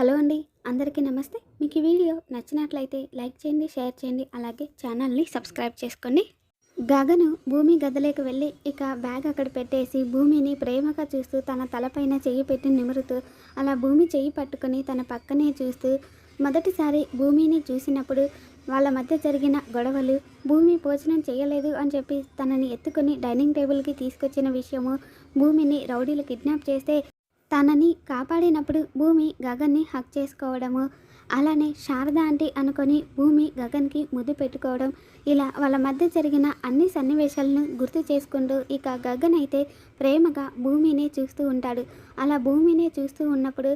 Hello అండి అందరికీ నమస్తే. మీకు ఈ వీడియో నచ్చినట్లయితే లైక్ చేయండి షేర్ చేయండి అలాగే ఛానల్ని సబ్స్క్రైబ్ చేసుకోండి. గగను భూమి గదిలోకి వెళ్ళి ఇక బ్యాగ్ అక్కడ పెట్టేసి భూమిని ప్రేమగా చూస్తూ తన తలపైన చెయ్యి పెట్టి నిమురుతూ అలా భూమి చెయ్యి పట్టుకొని తన పక్కనే చూస్తూ మొదటిసారి భూమిని చూసినప్పుడు వాళ్ళ మధ్య జరిగిన గొడవలు భూమి భోజనం చేయలేదు అని చెప్పి తనని ఎత్తుకొని డైనింగ్ టేబుల్కి తీసుకొచ్చిన విషయము భూమిని రౌడీలు కిడ్నాప్ చేస్తే తనని కాపాడినప్పుడు భూమి గగన్ని హక్ చేసుకోవడము. అలానే శారద ఆంటీ అనుకొని భూమి గగన్కి ముద్దు పెట్టుకోవడం. ఇలా వాళ్ళ మధ్య జరిగిన అన్ని సన్నివేశాలను గుర్తు చేసుకుంటూ ఇక గగన్ అయితే ప్రేమగా భూమిని చూస్తూ ఉంటాడు. అలా భూమిని చూస్తూ ఉన్నప్పుడు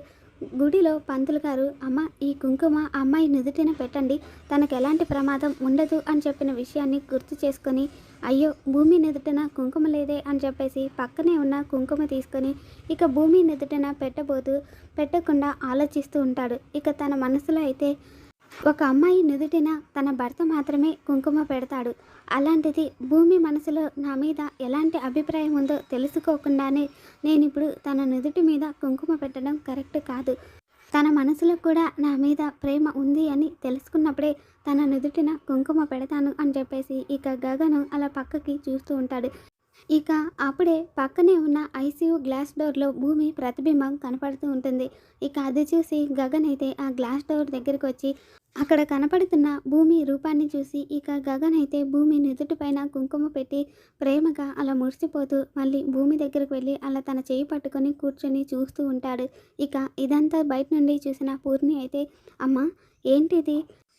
గుడిలో పంతులు గారు అమ్మ ఈ కుంకుమ అమ్మాయి నుదుటిన పెట్టండి. తనకు ఎలాంటి ప్రమాదం ఉండదు అని చెప్పిన విషయాన్ని గుర్తు చేసుకొని అయ్యో భూమి నుదుటిన కుంకుమ లేదే అని చెప్పేసి పక్కనే ఉన్న కుంకుమ తీసుకొని ఇక భూమి నుదుటిన పెట్టబోతూ పెట్టకుండా ఆలోచిస్తూ ఉంటాడు. ఇక తన మనసులో అయితే ఒక అమ్మాయి నుదుటిన తన భర్త మాత్రమే కుంకుమ పెడతాడు. అలాంటిది భూమి మనసులో నా మీద ఎలాంటి అభిప్రాయం ఉందో తెలుసుకోకుండానే నేను ఇప్పుడు తన నుదుటి మీద కుంకుమ పెట్టడం కరెక్ట్ కాదు. తన మనసులో కూడా నా మీద ప్రేమ ఉంది అని తెలుసుకున్నప్పుడే తన నుదుటిన కుంకుమ పెడతాను అని చెప్పేసి ఇక గగను అలా పక్కకి చూస్తూ ఉంటాడు. ఇక అప్పుడే పక్కనే ఉన్న ఐసీయూ గ్లాస్ డోర్లో భూమి ప్రతిబింబం కనపడుతూ ఉంటుంది. ఇక అది చూసి గగన్ అయితే ఆ గ్లాస్ డోర్ దగ్గరికి వచ్చి అక్కడ కనపడుతున్న భూమి రూపాన్ని చూసి ఇక గగన్ అయితే భూమి నుదుటి పైన కుంకుమ పెట్టి ప్రేమగా అలా మురిసిపోతూ మళ్ళీ భూమి దగ్గరికి వెళ్ళి అలా తన చేయి పట్టుకొని కూర్చొని చూస్తూ ఉంటాడు. ఇక ఇదంతా బయట నుండి చూసిన పూర్ణి అయితే అమ్మ ఏంటిది?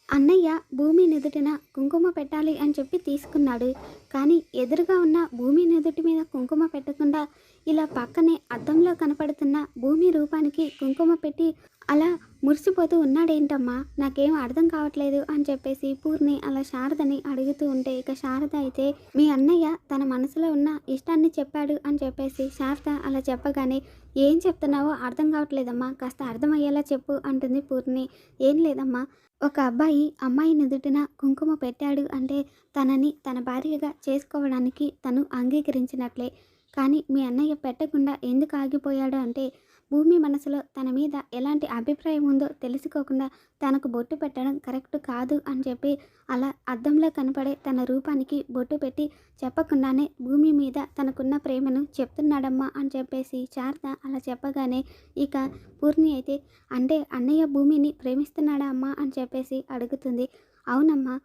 అన్నయ్య భూమి నుదుటిన కుంకుమ పెట్టాలి అని చెప్పి తీసుకున్నాడు. కానీ ఎదురుగా ఉన్న భూమి నుదుటి మీద కుంకుమ పెట్టకుండా ఇలా పక్కనే అద్దంలో కనపడుతున్న భూమి రూపానికి కుంకుమ పెట్టి అలా మురిసిపోతూ ఉన్నాడేంటమ్మా? నాకేం అర్థం కావట్లేదు అని చెప్పేసి పూర్ణి అలా శారదని అడుగుతూ ఉంటే ఇక శారద అయితే మీ అన్నయ్య తన మనసులో ఉన్న ఇష్టాన్ని చెప్పాడు అని చెప్పేసి శారద అలా చెప్పగానే ఏం చెప్తున్నావో అర్థం కావట్లేదమ్మా. కాస్త అర్థమయ్యేలా చెప్పు అంటుంది పూర్ణి. ఏం లేదమ్మా. ఒక అబ్బాయి అమ్మాయి నుదుటిన కుంకుమ పెట్టాడు అంటే తనని తన భార్యగా చేసుకోవడానికి తను అంగీకరించినట్లే. కానీ మీ అన్నయ్య పెట్టకుండా ఎందుకు ఆగిపోయాడు అంటే భూమి మనసులో తన మీద ఎలాంటి అభిప్రాయం ఉందో తెలుసుకోకుండా తనకు బొట్టు పెట్టడం కరెక్ట్ కాదు అని చెప్పి అలా అద్దంలో కనపడే తన రూపానికి బొట్టు పెట్టి చెప్పకుండానే భూమి మీద తనకున్న ప్రేమను చెప్తున్నాడమ్మా అని చెప్పేసి శారద అలా చెప్పగానే ఇక పూర్ణి అయితే అంటే అన్నయ్య భూమిని ప్రేమిస్తున్నాడా అమ్మా? అని చెప్పేసి అడుగుతుంది. అవునమ్మా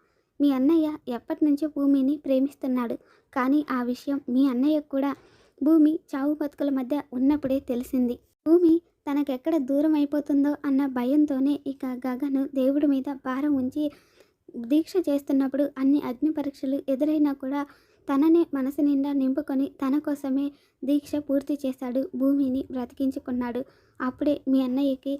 మీ అన్నయ్య ఎప్పటి నుంచో భూమిని ప్రేమిస్తున్నాడు. కానీ ఆ విషయం మీ అన్నయ్య కూడా భూమి చావు బతుకుల మధ్య ఉన్నప్పుడే తెలిసింది. భూమి తనకెక్కడ దూరం అయిపోతుందో అన్న భయంతోనే ఇక గగను దేవుడి మీద భారం ఉంచి దీక్ష చేస్తున్నప్పుడు అన్ని అగ్ని పరీక్షలు ఎదురైనా కూడా తననే మనసు నిండా నింపుకొని తన కోసమే దీక్ష పూర్తి చేశాడు. భూమిని బ్రతికించుకున్నాడు. అప్పుడే మీ అన్నయ్యకి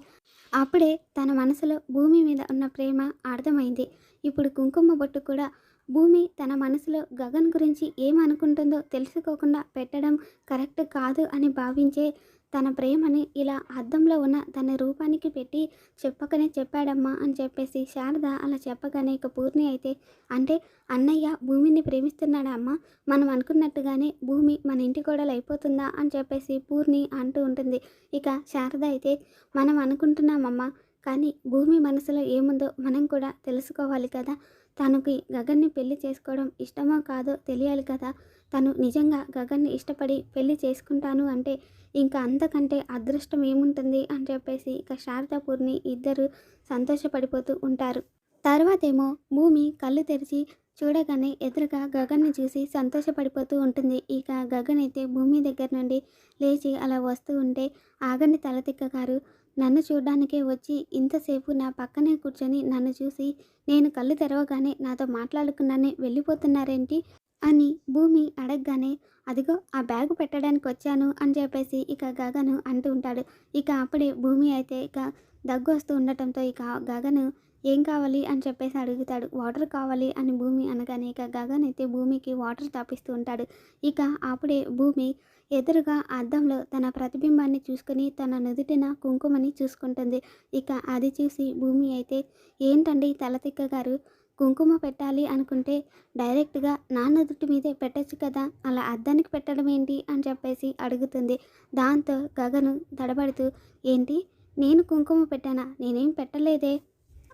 అప్పుడే తన మనసులో భూమి మీద ఉన్న ప్రేమ అర్థమైంది. ఇప్పుడు కుంకుమ బొట్టు కూడా భూమి తన మనసులో గగన్ గురించి ఏమనుకుంటుందో తెలుసుకోకుండా పెట్టడం కరెక్ట్ కాదు అని భావించే తన ప్రేమని ఇలా అద్దంలో ఉన్న తన రూపానికి పెట్టి చెప్పకనే చెప్పాడమ్మా అని చెప్పేసి శారద అలా చెప్పగానే ఇక పూర్ణి అయితే అంటే అన్నయ్య భూమిని ప్రేమిస్తున్నాడా అమ్మ మనం అనుకున్నట్టుగానే భూమి మన ఇంటి గోడలు అయిపోతుందా అని చెప్పేసి పూర్ణి అంటూ ఉంటుంది. ఇక శారద అయితే మనం అనుకుంటున్నామమ్మా కానీ భూమి మనసులో ఏముందో మనం కూడా తెలుసుకోవాలి కదా. తనకి గగన్ని పెళ్ళి చేసుకోవడం ఇష్టమో కాదో తెలియాలి కదా. తను నిజంగా గగన్ని ఇష్టపడి పెళ్ళి చేసుకుంటాను అంటే ఇంకా అంతకంటే అదృష్టం ఏముంటుంది అని చెప్పేసి ఇక శారదాపూర్ని ఇద్దరు సంతోషపడిపోతూ ఉంటారు. తర్వాతేమో భూమి కళ్ళు తెరిచి చూడగానే ఎదురుగా గగన్ని చూసి సంతోషపడిపోతూ ఉంటుంది. ఇక గగన్ అయితే భూమి దగ్గర నుండి లేచి అలా వస్తూ ఉంటే ఆగని తలతిక్క గారు నన్ను చూడ్డానికే వచ్చి ఇంతసేపు నా పక్కనే కూర్చొని నన్ను చూసి నేను కళ్ళు తెరవగానే నాతో మాట్లాడుకున్నానే వెళ్ళిపోతున్నారేంటి? అని భూమి అడగగానే అదిగో ఆ బ్యాగ్ పెట్టడానికి వచ్చాను అని చెప్పేసి ఇక గగను అంటూ ఉంటాడు. ఇక అప్పుడే భూమి అయితే ఇక దగ్గు వస్తూ ఉండటంతో ఇక గగను ఏం కావాలి? అని చెప్పేసి అడుగుతాడు. వాటర్ కావాలి? అని భూమి అనగానే ఇక గగన్ అయితే భూమికి వాటర్ తాపిస్తూ ఉంటాడు. ఇక అప్పుడే భూమి ఎదురుగా అద్దంలో తన ప్రతిబింబాన్ని చూసుకుని తన నుదుటిన కుంకుమని చూసుకుంటుంది. ఇక అది చూసి భూమి అయితే ఏంటండి తలతిక్క గారు కుంకుమ పెట్టాలి అనుకుంటే డైరెక్ట్గా నా నుదుటి మీదే పెట్టచ్చు కదా అలా అద్దానికి పెట్టడం ఏంటి అని చెప్పేసి అడుగుతుంది. దాంతో గగను తడబడుతూ ఏంటి? నేను కుంకుమ పెట్టానా? నేనేం పెట్టలేదే?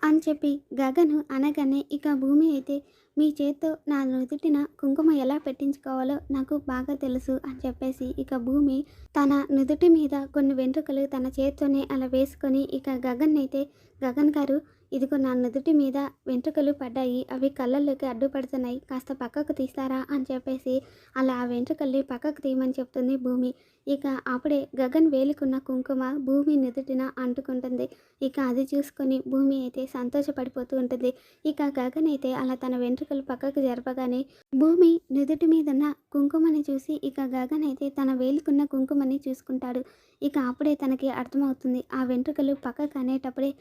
అని చెప్పి గగను అనగానే ఇక భూమి అయితే మీ చేత్తో నా నుదుటిన కుంకుమ ఎలా పెట్టించుకోవాలో నాకు బాగా తెలుసు అని చెప్పేసి ఇక భూమి తన నుదుటి మీద కొన్ని వెంట్రుకలు తన చేత్తోనే అలా వేసుకొని ఇక గగన్ అయితే గగన్ గారు ఇదిగో నా నుదుటి మీద వెంట్రుకలు పడ్డాయి. అవి కళ్ళల్లోకి అడ్డుపడుతున్నాయి. కాస్త పక్కకు తీస్తారా అని చెప్పేసి అలా ఆ వెంట్రుకల్ని పక్కకు తీయమని చెప్తుంది భూమి. ఇక అప్పుడే గగన్ వేలుకున్న కుంకుమ భూమి నుదుటిన అంటుకుంటుంది. ఇక అది చూసుకొని భూమి అయితే సంతోషపడిపోతూ ఉంటుంది. ఇక గగన్ అయితే అలా తన వెంట్రుకలు పక్కకు జరపగానే భూమి నుదుటి మీద ఉన్న కుంకుమని చూసి ఇక గగన్ అయితే తన వేలుకున్న కుంకుమని చూసుకుంటాడు. ఇక అప్పుడే తనకి అర్థమవుతుంది. ఆ వెంట్రుకలు పక్కకు అనేటప్పుడే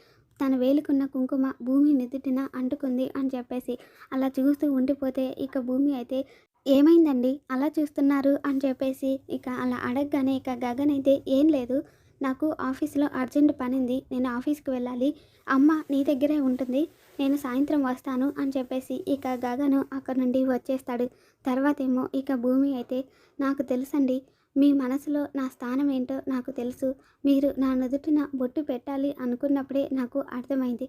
తన వేలుకున్న కుంకుమ భూమి నుదుటిన అంటుకుంది అని చెప్పేసి అలా చూస్తూ ఉండిపోతే ఇక భూమి అయితే ఏమైందండి? అలా చూస్తున్నారు అని చెప్పేసి ఇక అలా అడగగానే ఇక గగన్ అయితే ఏం లేదు. నాకు ఆఫీస్లో అర్జెంట్ పనింది. నేను ఆఫీస్కి వెళ్ళాలి. అమ్మ నీ దగ్గరే ఉంటుంది. నేను సాయంత్రం వస్తాను అని చెప్పేసి ఇక గగను అక్కడ నుండి వచ్చేస్తాడు. తర్వాత ఏమో ఇక భూమి అయితే నాకు తెలుసండి. మీ మనసులో నా స్థానం ఏంటో నాకు తెలుసు. మీరు నా నుదుటిన బొట్టు పెట్టాలి అనుకున్నప్పుడే నాకు అర్థమైంది.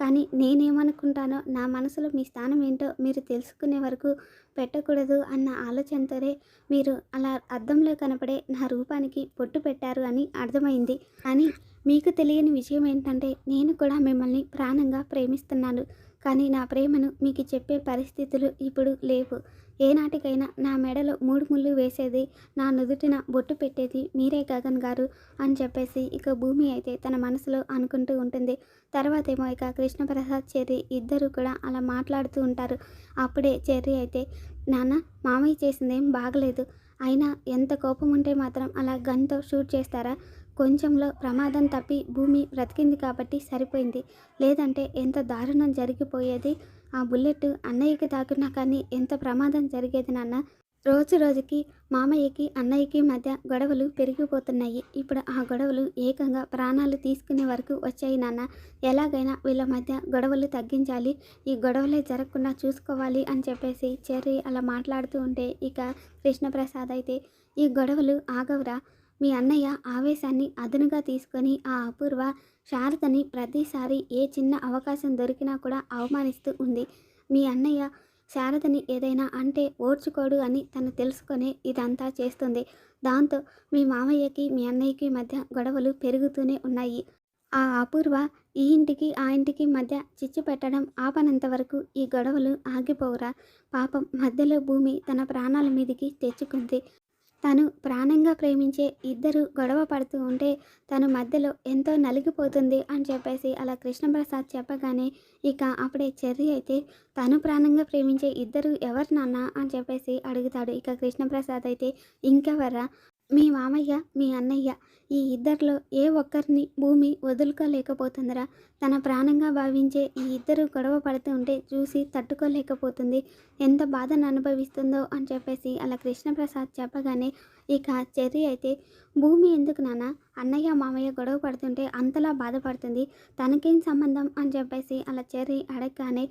కానీ నేనేమనుకుంటానో నా మనసులో మీ స్థానం ఏంటో మీరు తెలుసుకునే వరకు పెట్టకూడదు అన్న ఆలోచనతోనే మీరు అలా అద్దంలో కనపడే నా రూపానికి బొట్టు పెట్టారు అని అర్థమైంది. కానీ మీకు తెలియని విషయం ఏంటంటే నేను కూడా మిమ్మల్ని ప్రాణంగా ప్రేమిస్తున్నాను. కానీ నా ప్రేమను మీకు చెప్పే పరిస్థితులు ఇప్పుడు లేవు. ఏనాటికైనా నా మెడలో మూడు ముళ్ళు వేసేది నా నుదుటిన బొట్టు పెట్టేది మీరే గగన్ గారు అని చెప్పేసి ఇక భూమి అయితే తన మనసులో అనుకుంటూ ఉంటుంది. తర్వాత ఏమో ఇక కృష్ణప్రసాద్ చెర్రి ఇద్దరు కూడా అలా మాట్లాడుతూ ఉంటారు. అప్పుడే చెర్రి అయితే నాన్న మామయ్య చేసిందేం బాగలేదు. అయినా ఎంత కోపం ఉంటే మాత్రం అలా గన్తో షూట్ చేస్తారా? కొంచెంలో ప్రమాదం తప్పి భూమి బ్రతికింది కాబట్టి సరిపోయింది. లేదంటే ఎంత దారుణం జరిగిపోయేది? ఆ బుల్లెట్ అన్నయ్యకి తాకినా కానీ ఎంత ప్రమాదం జరిగేది నాన్న? రోజు రోజుకి మామయ్యకి అన్నయ్యకి మధ్య గొడవలు పెరిగిపోతున్నాయి. ఇప్పుడు ఆ గొడవలు ఏకంగా ప్రాణాలు తీసుకునే వరకు వచ్చాయి నాన్న. ఎలాగైనా వీళ్ళ మధ్య గొడవలు తగ్గించాలి. ఈ గొడవలే జరగకుండా చూసుకోవాలి అని చెప్పేసి చెర్రీ అలా మాట్లాడుతూ ఉంటే ఇక కృష్ణప్రసాద్ అయితే ఈ గొడవలు ఆగవురా. మీ అన్నయ్య ఆవేశాన్ని అదునుగా తీసుకొని ఆ అపూర్వ శారదని ప్రతిసారి ఏ చిన్న అవకాశం దొరికినా కూడా అవమానిస్తూ ఉంది. మీ అన్నయ్య శారదని ఏదైనా అంటే ఓర్చుకోడు అని తను తెలుసుకొని ఇదంతా చేస్తుంది. దాంతో మీ మామయ్యకి మీ అన్నయ్యకి మధ్య గొడవలు పెరుగుతూనే ఉన్నాయి. ఆ అపూర్వ ఈ ఇంటికి ఆ ఇంటికి మధ్య చిచ్చు పెట్టడం ఆపనంత వరకు ఈ గొడవలు ఆగిపోవురా. పాపం మధ్యలో భూమి తన ప్రాణాల మీదికి తెచ్చుకుంది. తను ప్రాణంగా ప్రేమించే ఇద్దరు గొడవ పడుతూ ఉంటే తను మధ్యలో ఎంతో నలిగిపోతుంది అని చెప్పేసి అలా కృష్ణప్రసాద్ చెప్పగానే ఇక అప్పుడే చెర్రి అయితే తను ప్రాణంగా ప్రేమించే ఇద్దరు ఎవరు నాన్న అని చెప్పేసి అడుగుతాడు. ఇక కృష్ణప్రసాద్ అయితే ఇంకెవర్రా మీ మామయ్య మీ అన్నయ్య ఈ ఇద్దరిలో ఏ ఒక్కరిని భూమి వదులుకోలేకపోతుందిరా? తన ప్రాణంగా భావించే ఈ ఇద్దరు గొడవ పడుతుంటే ఉంటే చూసి తట్టుకోలేకపోతుంది. ఎంత బాధను అనుభవిస్తుందో అని చెప్పేసి అలా కృష్ణప్రసాద్ చెప్పగానే ఇక చెర్రి అయితే భూమి ఎందుకు నాన్న? అన్నయ్య మామయ్య గొడవ పడుతుంటే అంతలా బాధపడుతుంది. తనకేం సంబంధం? అని చెప్పేసి అలా చెర్రీ అడగగానే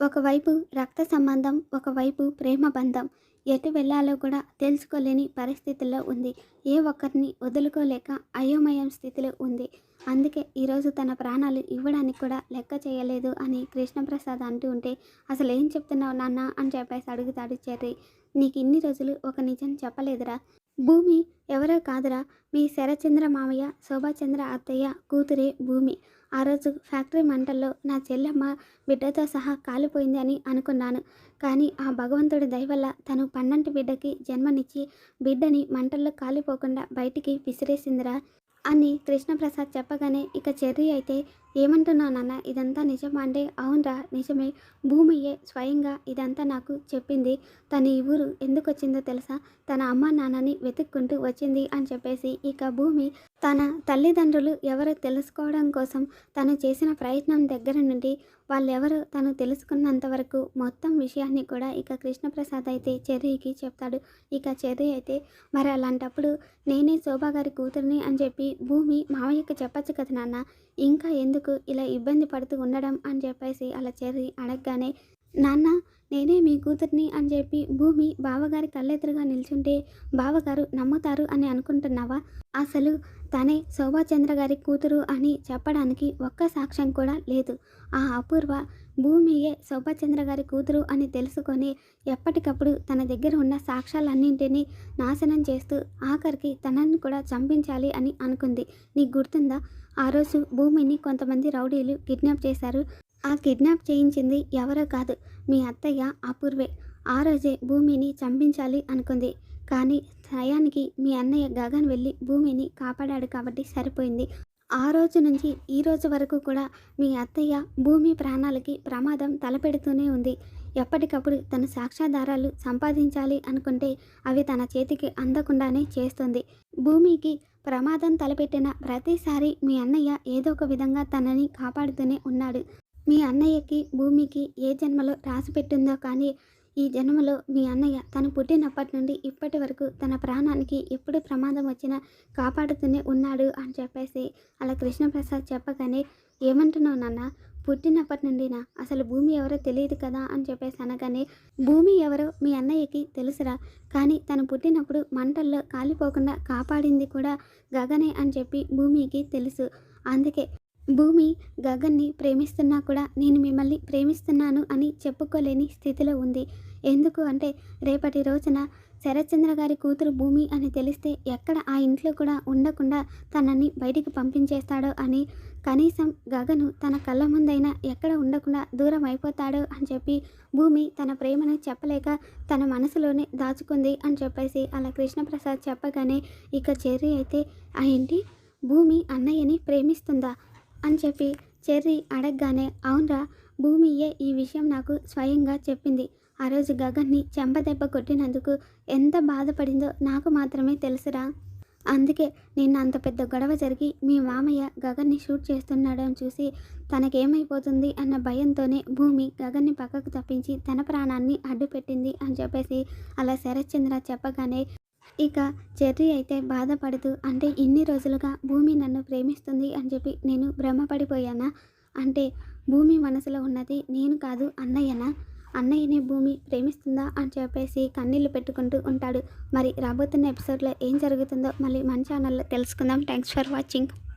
ఒకవైపు రక్త సంబంధం ఒకవైపు ప్రేమ బంధం. ఎటు వెళ్ళాలో కూడా తెలుసుకోలేని పరిస్థితుల్లో ఉంది. ఏ ఒక్కరిని వదులుకోలేక అయోమయం స్థితిలో ఉంది. అందుకే ఈరోజు తన ప్రాణాలు ఇవ్వడానికి కూడా లెక్క చేయలేదు అని కృష్ణప్రసాద్ అంటూ ఉంటే అసలు ఏం చెప్తున్నావు నాన్న? అని చెప్పేసి అడుగుతాడు చెర్రి. నీకు ఇన్ని రోజులు ఒక నిజం చెప్పలేదురా. భూమి ఎవరో కాదురా. మీ శరచంద్ర మామయ్య శోభాచంద్ర అత్తయ్య కూతురే భూమి. ఆ రోజు ఫ్యాక్టరీ మంటల్లో నా చెల్లెమ్మ బిడ్డతో సహా కాలిపోయింది అని అనుకున్నాను. కానీ ఆ భగవంతుడి దయవల్ల తను పన్నంటి బిడ్డకి జన్మనిచ్చి బిడ్డని మంటల్లో కాలిపోకుండా బయటికి విసిరేసిందిరా అని కృష్ణప్రసాద్ చెప్పగానే ఇక చెర్రీ అయితే ఏమంటున్నావు నాన్న? ఇదంతా నిజమా? అంటే అవునరా నిజమే. భూమియే స్వయంగా ఇదంతా నాకు చెప్పింది. తన ఈ ఊరు ఎందుకు వచ్చిందో తెలుసా? తన అమ్మ నాన్నని వెతుక్కుంటూ వచ్చింది అని చెప్పేసి. ఇక భూమి తన తల్లిదండ్రులు ఎవరో తెలుసుకోవడం కోసం తను చేసిన ప్రయత్నం దగ్గర నుండి వాళ్ళెవరో తను తెలుసుకున్నంత వరకు మొత్తం విషయాన్ని కూడా ఇక కృష్ణప్రసాద్ అయితే చెర్రీకి చెప్తాడు. ఇక చెర్రీ అయితే మరి అలాంటప్పుడు నేనే శోభా గారి కూతురిని అని చెప్పి భూమి మామయ్యకి చెప్పచ్చు కదా నాన్న? ఇంకా ఎందుకు? ఇలా ఇబ్బంది పడుతూ ఉండడం అని చెప్పేసి అలా చేరి అడగగానే నాన్న నేనే మీ కూతుర్ని అని చెప్పి భూమి బావగారి కళ్ళెదురుగా నిల్చుంటే బావగారు నమ్ముతారు అని అనుకుంటున్నావా? అసలు తనే శోభాచంద్ర గారి కూతురు అని చెప్పడానికి ఒక్క సాక్ష్యం కూడా లేదు. ఆ అపూర్వ భూమియే శోభాచంద్ర గారి కూతురు అని తెలుసుకొని ఎప్పటికప్పుడు తన దగ్గర ఉన్న సాక్ష్యాలన్నింటినీ నాశనం చేస్తూ ఆఖరికి తనని కూడా చంపించాలి అని అనుకుంది. నీకు గుర్తుందా? ఆ రోజు భూమిని కొంతమంది రౌడీలు కిడ్నాప్ చేశారు. ఆ కిడ్నాప్ చేయించింది ఎవరో కాదు మీ అత్తయ్య అపూర్వే. ఆ రోజే భూమిని చంపించాలి అనుకుంది. కానీ టయానికి మీ అన్నయ్య గగన్ వెళ్ళి భూమిని కాపాడాడు కాబట్టి సరిపోయింది. ఆ రోజు నుంచి ఈ రోజు వరకు కూడా మీ అత్తయ్య భూమి ప్రాణాలకి ప్రమాదం తలపెడుతూనే ఉంది. ఎప్పటికప్పుడు తన సాక్ష్యాధారాలు సంపాదించాలి అనుకుంటే అవి తన చేతికి అందకుండానే చేస్తుంది. భూమికి ప్రమాదం తలపెట్టిన ప్రతిసారి మీ అన్నయ్య ఏదో ఒక విధంగా తనని కాపాడుతూనే ఉన్నాడు. మీ అన్నయ్యకి భూమికి ఏ జన్మలో రాసి పెట్టిందో కానీ ఈ జన్మలో మీ అన్నయ్య తను పుట్టినప్పటి నుండి ఇప్పటి వరకు తన ప్రాణానికి ఎప్పుడు ప్రమాదం వచ్చినా కాపాడుతూనే ఉన్నాడు అని చెప్పేసి అలా కృష్ణప్రసాద్ చెప్పగానే ఏమంటున్నావు నాన్న? పుట్టినప్పటి నుండినా? అసలు భూమి ఎవరో తెలియదు కదా? అని చెప్పేసి అనగానే భూమి ఎవరో మీ అన్నయ్యకి తెలుసురా. కానీ తను పుట్టినప్పుడు మంటల్లో కాలిపోకుండా కాపాడింది కూడా గగనే అని చెప్పి భూమికి తెలుసు. అందుకే భూమి గగన్ని ప్రేమిస్తున్నా కూడా నేను మిమ్మల్ని ప్రేమిస్తున్నాను అని చెప్పుకోలేని స్థితిలో ఉంది. ఎందుకు అంటే రేపటి రోజున శరత్చంద్ర గారి కూతురు భూమి అని తెలిస్తే ఎక్కడ ఆ ఇంట్లో కూడా ఉండకుండా తనని బయటికి పంపించేస్తాడో అని కనీసం గగను తన కళ్ళ ముందైనా ఎక్కడ ఉండకుండా దూరం అయిపోతాడో అని చెప్పి భూమి తన ప్రేమను చెప్పలేక తన మనసులోనే దాచుకుంది అని చెప్పేసి అలా కృష్ణప్రసాద్ చెప్పగానే ఇక చెర్రీ అయితే ఆ ఏంటి? భూమి అన్నయ్యని ప్రేమిస్తుందా? అని చెప్పి చెర్రీ అడగగానే అవునరా భూమియే ఈ విషయం నాకు స్వయంగా చెప్పింది. ఆ రోజు గగన్ని చెంపదెబ్బ కొట్టినందుకు ఎంత బాధపడిందో నాకు మాత్రమే తెలుసురా. అందుకే నిన్న అంత పెద్ద గొడవ జరిగి మీ మామయ్య గగన్ని షూట్ చేస్తున్నాడని చూసి తనకేమైపోతుంది అన్న భయంతోనే భూమి గగన్ని పక్కకు తప్పించి తన ప్రాణాన్ని అడ్డుపెట్టింది అని చెప్పేసి అలా శరత్చంద్ర చెప్పగానే ఇక చెర్రీ అయితే బాధపడుతూ అంటే ఇన్ని రోజులుగా భూమి నన్ను ప్రేమిస్తుంది అని చెప్పి నేను భ్రమపడిపోయానా? అంటే భూమి మనసులో ఉన్నది నేను కాదు అన్నయ్యనా? అన్నయ్యని భూమి ప్రేమిస్తుందా అని చెప్పేసి కన్నీళ్ళు పెట్టుకుంటూ ఉంటాడు. మరి రాబోతున్న ఎపిసోడ్లో ఏం జరుగుతుందో మళ్ళీ మన ఛానల్లో తెలుసుకుందాం. Thanks for watching